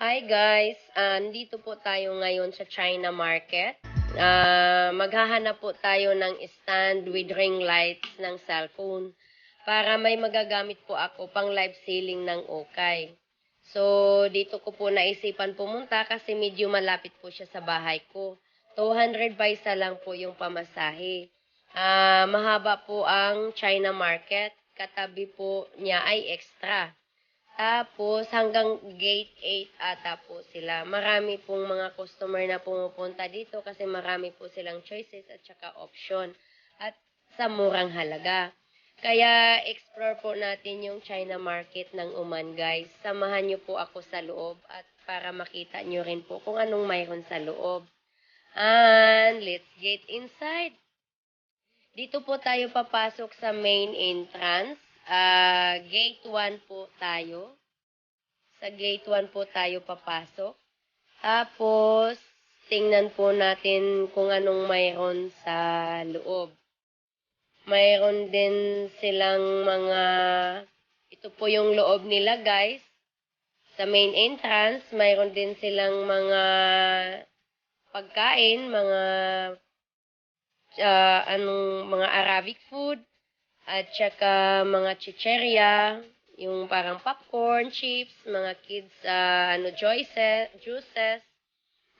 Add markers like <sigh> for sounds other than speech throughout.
Hi guys, Ah, nandito po tayo ngayon sa China Market. Ah, maghahanap po tayo ng stand with ring lights ng cellphone para may magagamit po ako pang live selling ng Okay. So, dito ko po naisipan pumunta kasi medyo malapit po siya sa bahay ko. 200 paisa lang po yung pamasahe. Ah, mahaba po ang China Market. Katabi po niya ay extra. Tapos, hanggang gate 8 ata po sila. Marami pong mga customer na pumupunta dito kasi marami po silang choices at saka option. At sa murang halaga. Kaya, explore po natin yung China market ng Uman, guys. Samahan niyo po ako sa loob at para makita niyo rin po kung anong mayroon sa loob. And, let's get inside. Dito po tayo papasok sa main entrance. Ah, gate 1 po tayo. Sa gate 1 po tayo papasok. Tapos, tingnan po natin kung anong mayroon sa loob. Mayroon din silang mga, ito po yung loob nila guys. Sa main entrance, mayroon din silang mga pagkain, mga ah, anong mga Arabic food, at saka mga chicheria, yung parang popcorn, chips, mga kids, ah, ano, juices, juices,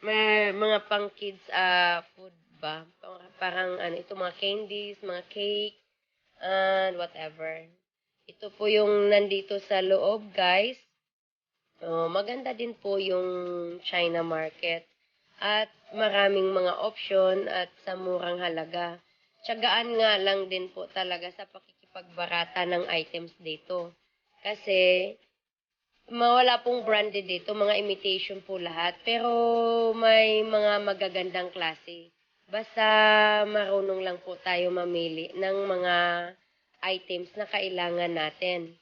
may mga pang kids ah, food ba? Parang, ano, ito mga candies, mga cake, and whatever. Ito po yung nandito sa loob, guys. Oh, maganda din po yung China market. At maraming mga option at sa murang halaga. Tiyagaan nga lang din po talaga sa pakikipagbarata ng items dito. Kasi, mawala pong branded dito, mga imitation po lahat. Pero may mga magagandang klase. Basta marunong lang po tayo mamili ng mga items na kailangan natin.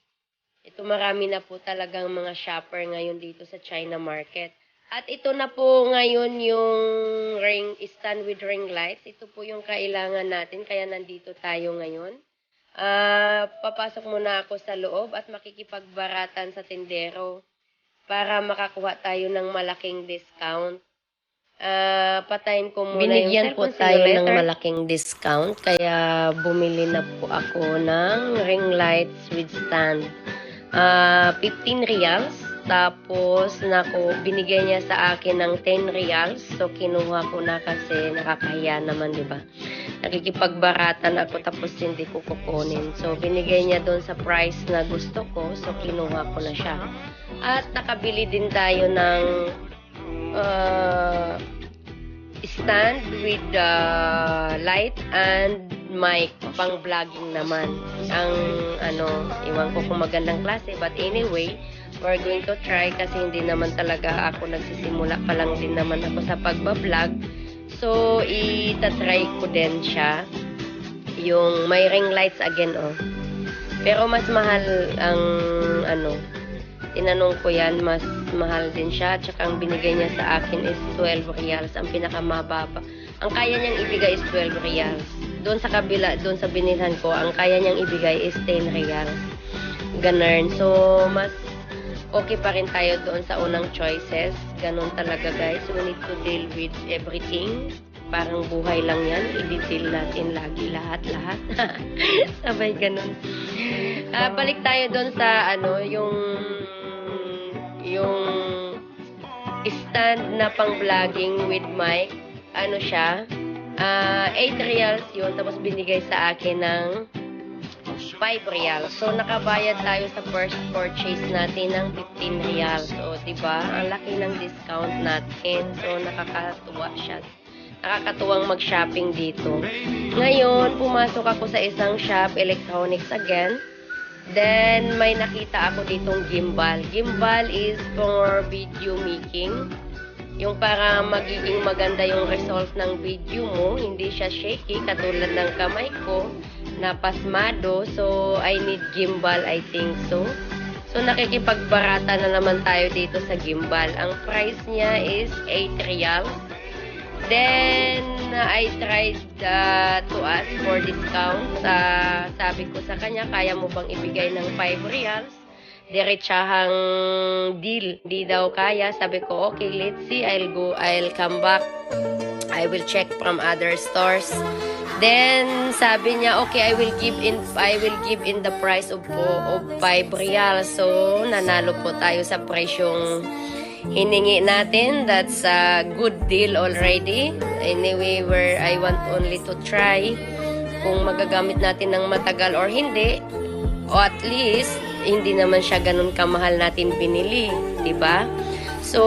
Ito marami na po talagang mga shopper ngayon dito sa China market. At ito na po ngayon yung ring stand with ring lights. Ito po yung kailangan natin kaya nandito tayo ngayon. Ah, papasok muna ako sa loob at makikipagbaratan sa tindero para makakuha tayo ng malaking discount. Ah, patayin ko muna Binigyan yung po tayo ng simulator. malaking discount kaya bumili na po ako ng ring lights with stand. Ah, 15 reals. Tapos, nako, binigay niya sa akin ng 10 reals. So, kinuha ko na kasi nakakahiya naman, di ba? Nakikipagbaratan ako tapos hindi ko kukunin. So, binigay niya doon sa price na gusto ko. So, kinuha ko na siya. At nakabili din tayo ng uh, stand with the light and mic pang vlogging naman ang ano iwan ko kung magandang klase but anyway we're going to try kasi hindi naman talaga ako nagsisimula pa lang din naman ako sa pagbablog so itatry ko din siya yung may ring lights again oh pero mas mahal ang ano tinanong ko yan, mas mahal din siya. Tsaka ang binigay niya sa akin is 12 reals, ang pinakamababa. Ang kaya niyang ibigay is 12 reals. Doon sa kabila, doon sa binilhan ko, ang kaya niyang ibigay is 10 reals. Ganun. So, mas okay pa rin tayo doon sa unang choices. Ganun talaga guys. We need to deal with everything. Parang buhay lang yan. I-deal natin lagi lahat-lahat. <laughs> Sabay ganun. Ah, balik tayo doon sa ano, yung yung stand na pang vlogging with mic. Ano siya? Ah, 8 reals yun. Tapos binigay sa akin ng 5 reals. So, nakabayad tayo sa first purchase natin ng 15 reals. So, di ba? Ang laki ng discount natin. So, nakakatuwa siya. Nakakatuwang mag-shopping dito. Ngayon, pumasok ako sa isang shop, electronics again. Then, may nakita ako ditong gimbal. Gimbal is for video making. Yung para magiging maganda yung result ng video mo. Hindi siya shaky, katulad ng kamay ko na pasmado. So, I need gimbal, I think so. So, nakikipagbarata na naman tayo dito sa gimbal. Ang price niya is 8 reals. Then, I tried uh, to ask for discount. Uh, sabi ko sa kanya, kaya mo bang ibigay ng 5 reals? diretsahang deal. Di daw kaya. Sabi ko, okay, let's see. I'll go, I'll come back. I will check from other stores. Then sabi niya, okay, I will give in I will give in the price of of 5 real. So nanalo po tayo sa presyong hiningi natin. That's a good deal already. Anyway, where I want only to try kung magagamit natin ng matagal or hindi. O at least hindi naman siya ganun kamahal natin binili, ba? So,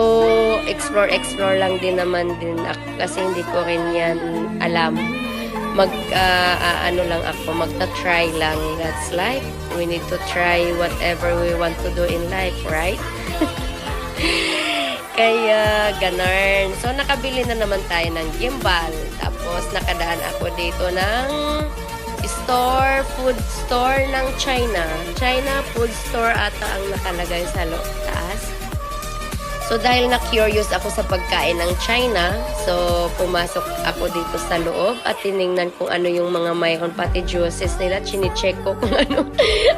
explore, explore lang din naman din ako kasi hindi ko rin yan alam. Mag, ah, ah, ano lang ako, magta-try lang. That's life. We need to try whatever we want to do in life, right? <laughs> Kaya, ganun. So, nakabili na naman tayo ng gimbal. Tapos, nakadaan ako dito ng store, food store ng China. China food store ata ang nakalagay sa loob. So dahil na-curious ako sa pagkain ng China, so pumasok ako dito sa loob at tiningnan kung ano yung mga mayroon pati juices nila. Chine-check ko kung <laughs> ano,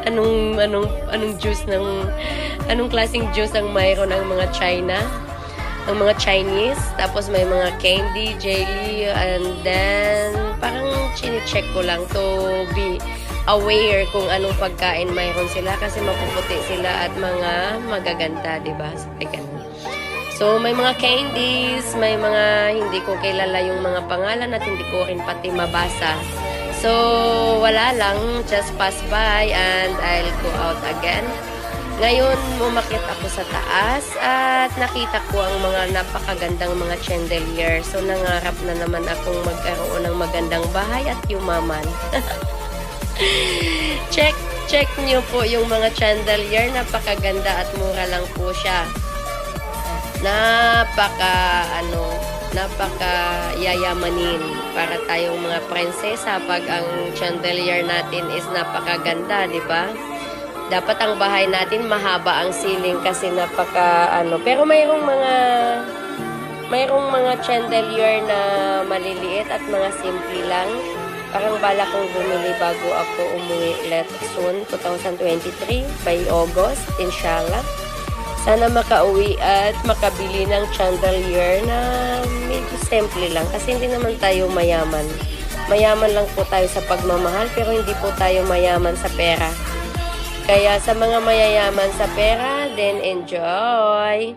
anong, anong, anong juice ng, anong klaseng juice ang mayroon ng mga China ng mga Chinese. Tapos may mga candy, jelly, and then parang chine-check ko lang to be aware kung anong pagkain mayroon sila kasi mapuputi sila at mga magaganda, di ba? So, ganun. So, may mga candies, may mga hindi ko kilala yung mga pangalan at hindi ko rin pati mabasa. So, wala lang, just pass by and I'll go out again. Ngayon, umakit ako sa taas at nakita ko ang mga napakagandang mga chandelier. So, nangarap na naman akong magkaroon ng magandang bahay at yumaman. <laughs> check, check nyo po yung mga chandelier. Napakaganda at mura lang po siya. Napaka, ano, napaka yayamanin para tayong mga prinsesa pag ang chandelier natin is napakaganda, di ba? Dapat ang bahay natin mahaba ang ceiling kasi napaka ano. Pero mayroong mga mayroong mga chandelier na maliliit at mga simple lang. Parang bala kong bumili bago ako umuwi let soon 2023 by August inshallah. Sana makauwi at makabili ng chandelier na medyo simple lang kasi hindi naman tayo mayaman. Mayaman lang po tayo sa pagmamahal pero hindi po tayo mayaman sa pera. Kaya sa mga mayayaman sa pera, then enjoy.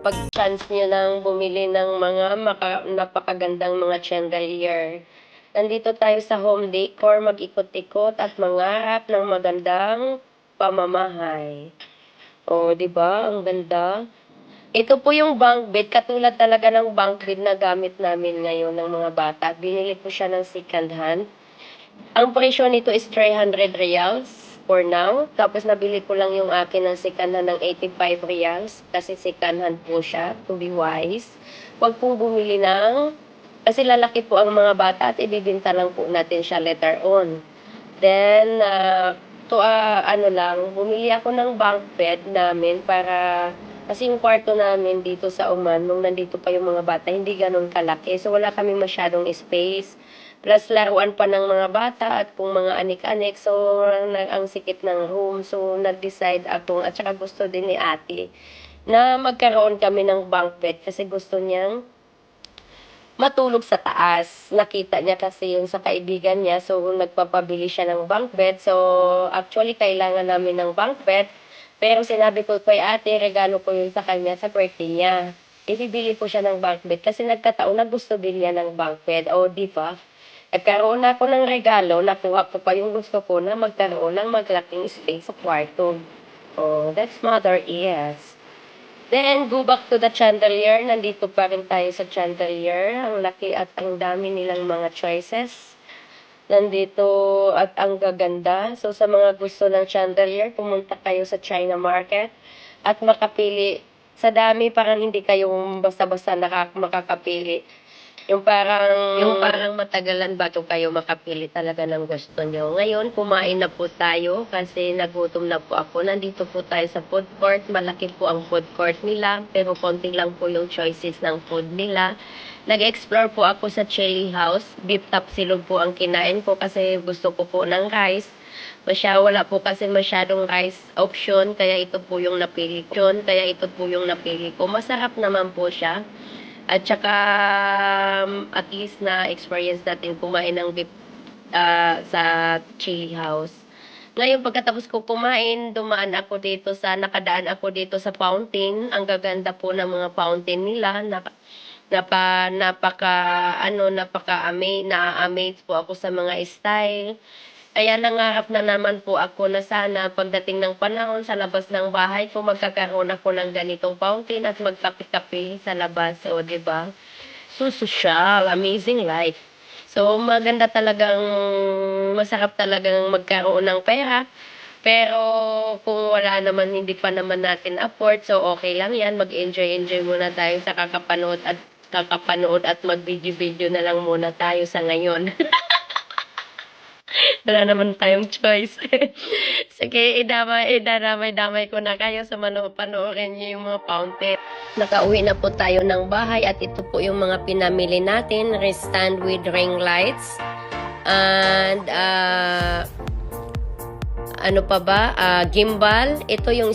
Pag chance nyo lang bumili ng mga maka, napakagandang mga chandelier. Nandito tayo sa home decor, mag-ikot-ikot at mangarap ng magandang pamamahay. O, di ba? Ang ganda. Ito po yung bunk bed, katulad talaga ng bunk bed na gamit namin ngayon ng mga bata. Binili ko siya ng second hand. Ang presyo nito is 300 reals for now. Tapos nabili ko lang yung akin ng second hand ng 85 reals kasi second hand po siya, to be wise. Huwag pong bumili ng, kasi lalaki po ang mga bata at ibibinta lang po natin siya later on. Then, ah, to ah, ano lang, bumili ako ng bunk bed namin para kasi yung kwarto namin dito sa Oman, nung nandito pa yung mga bata, hindi ganun kalaki. So, wala kami masyadong space. Plus, laruan pa ng mga bata at kung mga anik-anik. So, na, ang sikip ng room. So, nag-decide ako at saka gusto din ni ate na magkaroon kami ng bunk bed kasi gusto niyang matulog sa taas. Nakita niya kasi yung sa kaibigan niya. So, nagpapabili siya ng bunk bed. So, actually, kailangan namin ng bunk bed. Pero sinabi ko kay ate, regalo ko yun sa kanya sa birthday niya. Ibibili ko siya ng bunk bed kasi nagkataon na gusto din niya ng bunk bed. O, di ba? Nagkaroon ako ng regalo, nakuha ko pa yung gusto ko na magkaroon ng maglaking space sa kwarto. Oh, that's mother yes. Then, go back to the chandelier. Nandito pa rin tayo sa chandelier. Ang laki at ang dami nilang mga choices. Nandito at ang gaganda. So, sa mga gusto ng chandelier, pumunta kayo sa China Market at makapili. Sa dami, parang hindi kayo basta-basta nakak- makakapili. Yung parang, yung parang matagalan bago kayo makapili talaga ng gusto nyo. Ngayon, kumain na po tayo kasi nagutom na po ako. Nandito po tayo sa food court. Malaki po ang food court nila, pero konti lang po yung choices ng food nila. Nag-explore po ako sa chili house. Beef top silog po ang kinain ko kasi gusto ko po ng rice. Masya, wala po kasi masyadong rice option, kaya ito po yung napili ko. Kaya ito po yung napili ko. Masarap naman po siya. At saka, um, at least na experience natin kumain ng beef ah, sa chili house. Ngayon, pagkatapos ko kumain, dumaan ako dito sa, nakadaan ako dito sa fountain. Ang gaganda po ng mga fountain nila. Naka, napa, napaka, ano, napaka ama na-amaze po ako sa mga style. Kaya nangarap na naman po ako na sana pagdating ng panahon sa labas ng bahay ko, magkakaroon ako ng ganitong fountain at magkape-kape sa labas. O, di ba? So, social, amazing life. So, maganda talagang, masarap talagang magkaroon ng pera. Pero, kung wala naman, hindi pa naman natin afford, so okay lang yan. Mag-enjoy-enjoy muna tayo sa kakapanood at kakapanood at mag-video-video na lang muna tayo sa ngayon. <laughs> <laughs> wala naman tayong choice. <laughs> Sige, idamay, idadamay-damay ko na kayo sa mano, panoorin niyo yung mga fountain. Nakauwi na po tayo ng bahay at ito po yung mga pinamili natin. Stand with ring lights. And, uh, ano pa ba? Ah, gimbal. Ito yung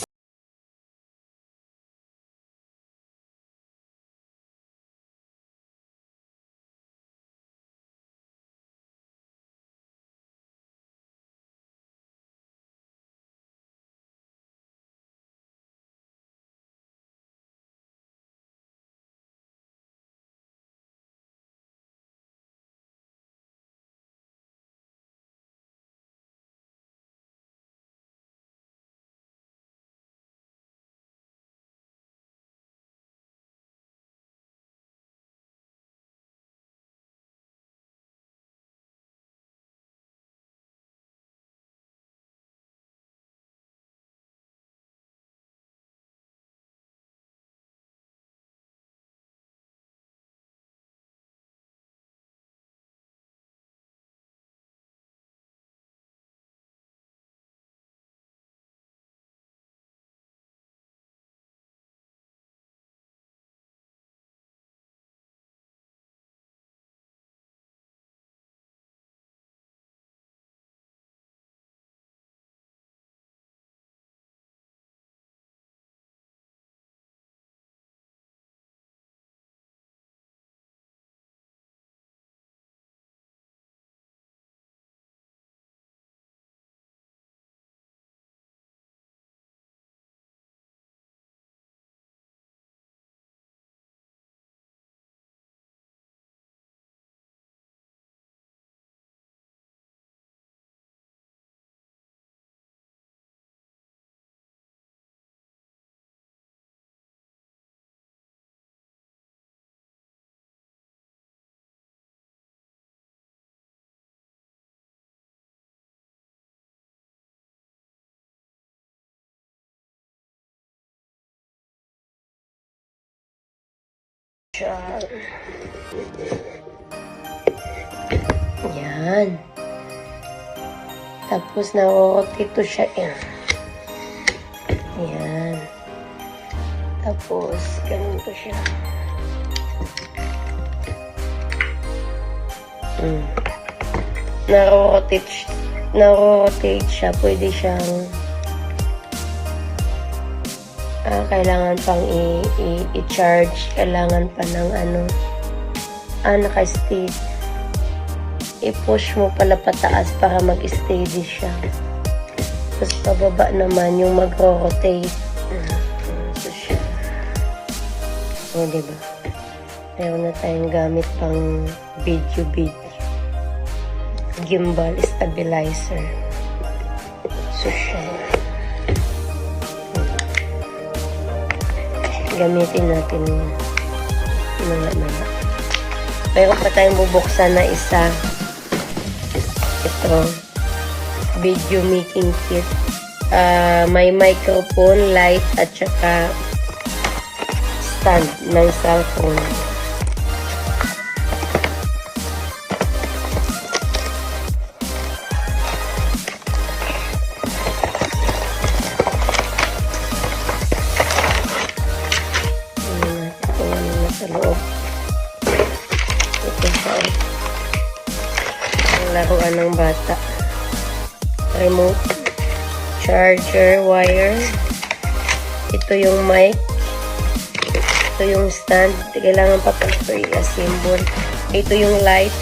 Yan. Tapos na-rotate siya eh. Yan. Tapos, ganito siya. Mm. Na-rotate, si- na-rotate siya. Pwede siyang ah, kailangan pang i-charge. Kailangan pa ng ano. Ah, naka-state i-push mo pala pataas para mag-steady siya. Tapos pababa naman yung mag-rotate. So siya. O, diba? Meron na tayong gamit pang video-video. Gimbal stabilizer. So siya. Gamitin natin yun. Mga-mga. Meron pa tayong bubuksan na isa ito video making kit Ah, may microphone, light at saka stand ng cellphone bata remote, charger, wire. Ito yung mic. Ito yung stand. Kailangan pa pala ito i-assemble. Ito yung light.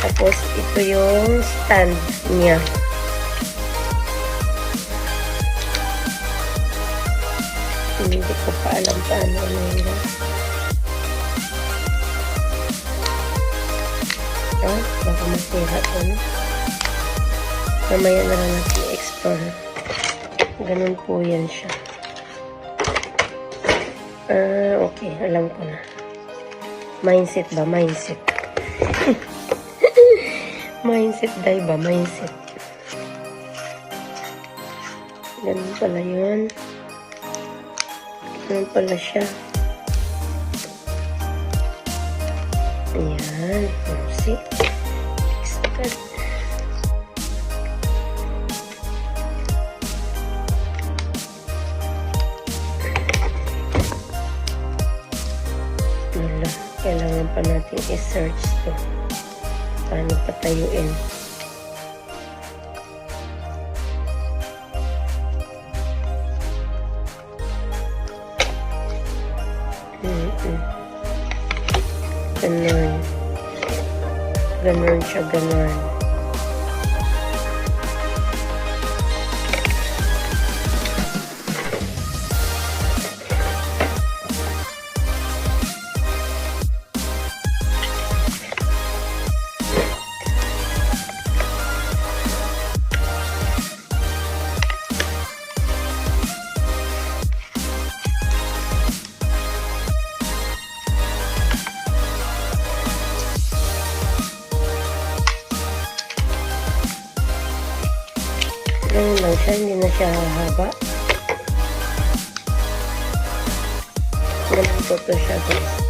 Tapos, ito yung stand niya. Hindi ko pa alam paano ano yun. Ah, baka masira yun. Mamaya na lang natin i-explore. Ganun po yan siya. Ah, okay. Alam ko na. Mindset ba? Mindset. <laughs> mindset, day ba? Mindset. Ganun pala yun. Ganun pala siya. Ayan. See? Expert. Wala. Kailangan pa natin i-search to. Paano patayuin. Mm-mm. Ganun. Ganun siya, ganun. Siya, hindi na siya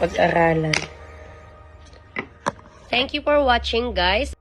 pag-aralan. Thank you for watching, guys.